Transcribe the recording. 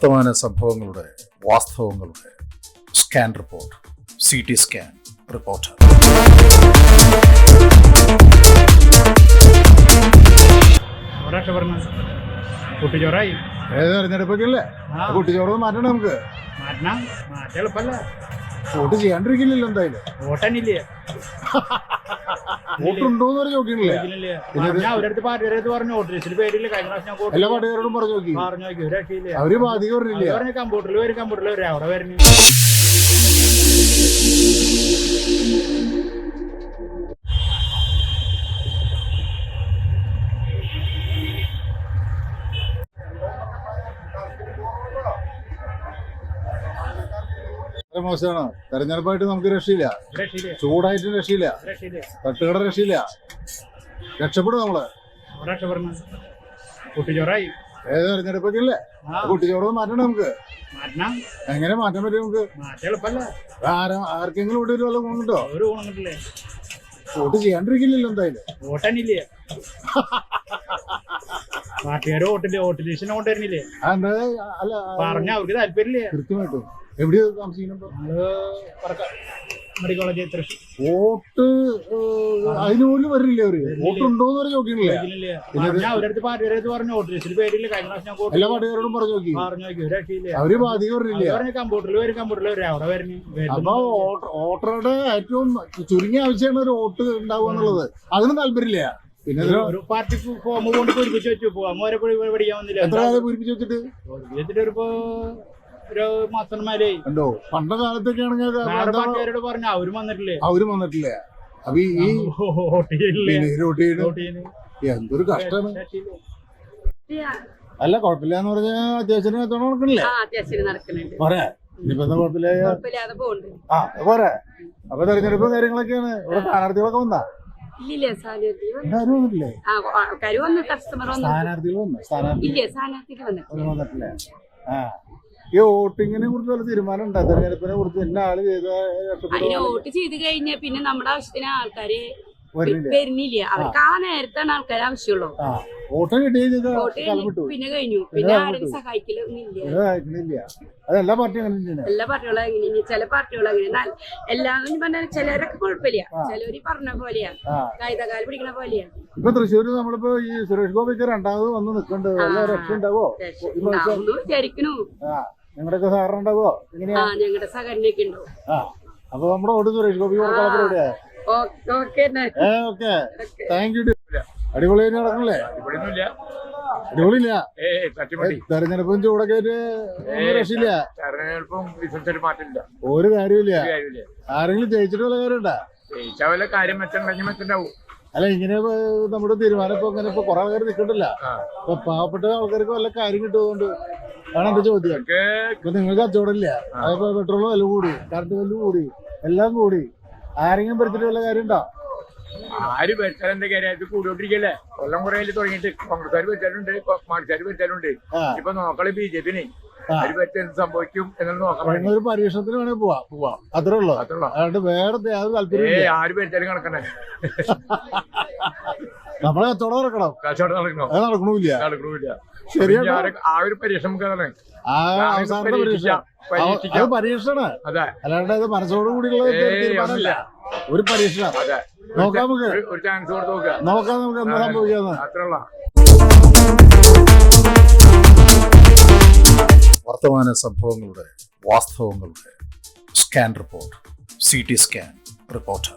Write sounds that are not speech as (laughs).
വർത്തമാന സംഭവങ്ങളുടെ വാസ്തവങ്ങളുടെ scan report C T scan report. കുട്ടിച്ചോറായി ഏത് തെരഞ്ഞെടുപ്പൊക്കെ മാറ്റണം നമുക്ക്. മാറ്റണം. മാറ്റം എളുപ്പമല്ല? വോട്ട് ചെയ്യാണ്ടിരിക്കില്ലല്ലോ എന്തായാലും. എന്ന് പറഞ്ഞ് ലിസ്റ്റിൽ പേരില്ല. കഴിഞ്ഞ പ്രാവശ്യം എല്ലാ പാട്ടുകാരോടും പറഞ്ഞു നോക്കി. പറഞ്ഞു നോക്കി. ഒരു രക്ഷയില്ല. അവർ ബാധിക പറഞ്ഞില്ല പറഞ്ഞ കമ്പ്യൂട്ടറിൽ വരും കമ്പ്യൂട്ടറിൽ വരും. അവിടെ വരുന്നു വളരെ മോശമാണ്? തെരഞ്ഞെടുപ്പായിട്ട് നമുക്ക് രക്ഷയില്ല. ചൂടായിട്ട് രക്ഷയില്ല. തട്ടുകട രക്ഷയില്ല. രക്ഷപ്പെടും നമ്മൾ. കുട്ടിച്ചോറായി. ഏത് തെരഞ്ഞെടുപ്പൊക്കെ അല്ലേ ആ. കുട്ടിച്ചോറ് മാറ്റണം നമുക്ക്. എങ്ങനെ മാറ്റാൻ പറ്റും നമുക്ക്? ആർക്കെങ്കിലും ഇവിടെ ഒരു വല്ല ഗുണമുണ്ടോ വോട്ട് ചെയ്യാണ്ടിരിക്കില്ലല്ലോ എന്തായാലും. പാർട്ടിയുടെ (laughs) വോട്ടില്ലേ വോട്ട് ലിസ്റ്റിനെ കൊണ്ടുവരുന്നില്ലേ അല്ല. പറഞ്ഞ അവർക്ക് താല്പര്യമില്ലേ. കൃത്യമായിട്ടും. എവിടെയാ താമസിക്കുന്നുണ്ടോ നമ്മൾ പറക്ക- മെഡിക്കൽ കോളേജ് തൃശ്ശൂർ വോട്ട് അതിന് പോലും വരില്ല അവർ. വോട്ട് ഉണ്ടോ എന്ന് പറഞ്ഞ് നോക്കിയില്ലേ ഇതിലില്ലേ? പറഞ്ഞ അവരടുത്ത് പാർട്ടിയുടെ അടുത്ത് പറഞ്ഞു. വോട്ട് ലിസ്റ്റിൽ പേരില്ല. കഴിഞ്ഞ പ്രാവശ്യം ഞാൻ വോട്ട് എല്ലാ പാട്ടുകാരോടും പറഞ്ഞു നോക്കി. പറഞ്ഞു നോക്കി. ഒരു രക്ഷയില്ലേ. അവർ ബാധിക പറഞ്ഞില്ല പറഞ്ഞു കമ്പ്യൂട്ടറിൽ വരും കമ്പ്യൂട്ടറിൽ വരും. അവിടെ വരുന്നു അപ്പൊ വോട്ട- വോട്ടറുടെ ഏറ്റവും ചുരുങ്ങിയ ആവശ്യമാണ് ഒരു വോട്ട് ഉണ്ടാവുക എന്നുള്ളത്. അതിന് താല്പര്യമില്ല. പിന്നെ ഒരു പാർട്ടി ഫോം കൊണ്ട് പൂരിപ്പിച്ച് വെച്ചു. പോകാൻ വരെ പഠിക്കാൻ വന്നില്ല. എത്ര പൂരിപ്പിച്ച് വെച്ചിട്ട്? പൂരിപ്പിച്ചിട്ട് ഒരു ഒരു മാസം മേലെ. ഉണ്ടോ പണ്ട കാലത്തൊക്കെ ആണെങ്കിൽ പറഞ്ഞ അവരും വന്നിട്ടില്ലേ? അവരും വന്നിട്ടില്ലേ? അപ്പൊ ഈ ചെയ്യുന്നു എന്തൊരു കഷ്ടമാണ് അല്ല കുഴപ്പമില്ല എന്ന് പറഞ്ഞാൽ അത്യാവശ്യം നടക്കണില്ലേ? പോരെ. ഇനിയിപ്പോ കുഴപ്പമില്ല? ആ പോരെ. അപ്പൊ തെരഞ്ഞെടുപ്പ് കാര്യങ്ങളൊക്കെയാണ്. ഇവിടെ സ്ഥാനാർത്ഥികളൊക്കെ വന്നാ? സ്ഥാനാർത്ഥികൾ വന്നു സ്ഥാനാർത്ഥി ഇല്ല സ്ഥാനാർത്ഥിക്ക് വന്നിട്ട് ഒന്നും വന്നിട്ടില്ലേ? ആ. ഈ വോട്ടിങ്ങിനെ കുറിച്ച് വല്ല തീരുമാനം ഉണ്ടാ? തെരഞ്ഞെടുപ്പിനെ കുറിച്ച് ഇന്ന ആൾ ചെയ്ത അതിന് വോട്ട് ചെയ്ത് കഴിഞ്ഞാൽ പിന്നെ നമ്മുടെ ആവശ്യത്തിന് ആൾക്കാര് വരുന്നില്ല. അവർക്ക് ആ. നേരത്താണ് ആൾക്കാർ ആവശ്യമുള്ളൂ. വോട്ട് കഴിഞ്ഞ് പിന്നെ കഴിഞ്ഞു. പിന്നെ ആരും സഹായിക്കലൊന്നുമില്ല. തന്നെയാണ്. എല്ലാ പാർട്ടികളും എങ്ങനെയാണ് ചില പാർട്ടികളും അങ്ങനെ എല്ലാവരും പറഞ്ഞാൽ ചിലരൊക്കെ കുഴപ്പമില്ല. ചിലര് പറഞ്ഞ പോലെയാ. പിടിക്കണ ഇപ്പൊ തൃശ്ശൂര് നമ്മളിപ്പോ ഈ സുരേഷ് ഗോപിക്ക് രണ്ടാമത് വന്ന് നിൽക്കുന്നുണ്ട് രക്ഷ ഉണ്ടാവോ വിചാരിക്കണു നിങ്ങളുടെയൊക്കെ സാറിന് ഉണ്ടാവോ എങ്ങനെയാ? ആ ഞങ്ങളുടെ സഹകരണയൊക്കെ ഉണ്ടോ? ആ അപ്പൊ നമ്മുടെ ഓട് സുരേഷ് ഗോപി ഏ ഓക്കെ. താങ്ക് യു അടിപൊളി നടക്കണല്ലേ? ഇവിടെയൊന്നുമില്ല അടിപൊളിയില്ല? ഏയ് തെരഞ്ഞെടുപ്പും ചൂടൊക്കെ ആയിട്ട് ഒന്നും രക്ഷയില്ല തെരഞ്ഞെടുപ്പും റിസൾട്ട് ഒരു കാര്യമില്ല കാര്യമില്ല ആരെങ്കിലും ജയിച്ചിട്ട് വല്ല കാര്യമുണ്ടാ? ജയിച്ചാ വല്ല കാര്യം മെച്ചുണ്ടെങ്കിൽ മെച്ചുണ്ടാവും അല്ല ഇങ്ങനെ ഇപ്പൊ നമ്മുടെ തീരുമാനം ഇപ്പൊ ഇങ്ങനെ ഇപ്പൊ കുറെ ആൾക്കാർ നിൽക്കണ്ടല്ല ഇപ്പൊ പാവപ്പെട്ട ആൾക്കാർക്ക് വല്ല കാര്യം കിട്ടുന്നതുകൊണ്ട് ആണ് എന്റെ ചോദ്യം. ഇപ്പൊ നിങ്ങൾക്ക് കച്ചവടം ഇല്ല അതിപ്പോ പെട്രോൾ വില കൂടി കറണ്ട് വില കൂടി എല്ലാം കൂടി. ആരെങ്കിലും ഭരിച്ചിട്ട് വല്ല കാര്യം ഉണ്ടോ? ആര് ഭരിച്ചാലും കാര്യമായിട്ട് കൂടിക്കൊണ്ടിരിക്കല്ലേ? കൊല്ലം കുറേ തുടങ്ങിയിട്ട്. കോൺഗ്രസ്സുകാർ ഭരിച്ചാലുണ്ട് മാർക്സാർ ഭരിച്ചാലുണ്ട് ഇപ്പൊ നോക്കളെ ബി ജെ പിന്നെ ആ. അവർ ഭരിച്ച എന്ത് സംഭവിക്കും എന്നത് നോക്കാൻ വേണ്ടി. ഒരു പരീക്ഷണത്തിന് വേണേ പോവാം. പോവാം. അത്രേ ഉള്ളൂ. അത്രയുള്ള അതുകൊണ്ട് വേറെ യാതൊരു താല്പര്യം ആര് ഭരിച്ചാലും നമ്മളെ കച്ചവടം നടക്കണം? കച്ചവടം നടക്കണോ? നടക്കണില്ല. നടക്കണില്ല. ശരിയാണ് ആ ഒരു പരീക്ഷ നമുക്ക് അതാണ് ആ അവസാനത്തെ പരീക്ഷ. പരീക്ഷിക്കാം. അത് അല്ലാണ്ട് അത് മനസ്സോട് കൂടിയുള്ള ഏയ് തീരുമാനമല്ല. ഒരു പരീക്ഷ അതെ. നോക്കാം നമുക്ക്. ഒരു- ഒരു ചാൻസ് കൊടുത്ത് നോക്കുക നോക്കാം നമുക്ക് എന്താ സംഭവിക്കാന്ന്. അത്രയുള്ള വർത്തമാന സംഭവങ്ങളുടെ വാസ്തവങ്ങളുടെ scan report. C T scan reporter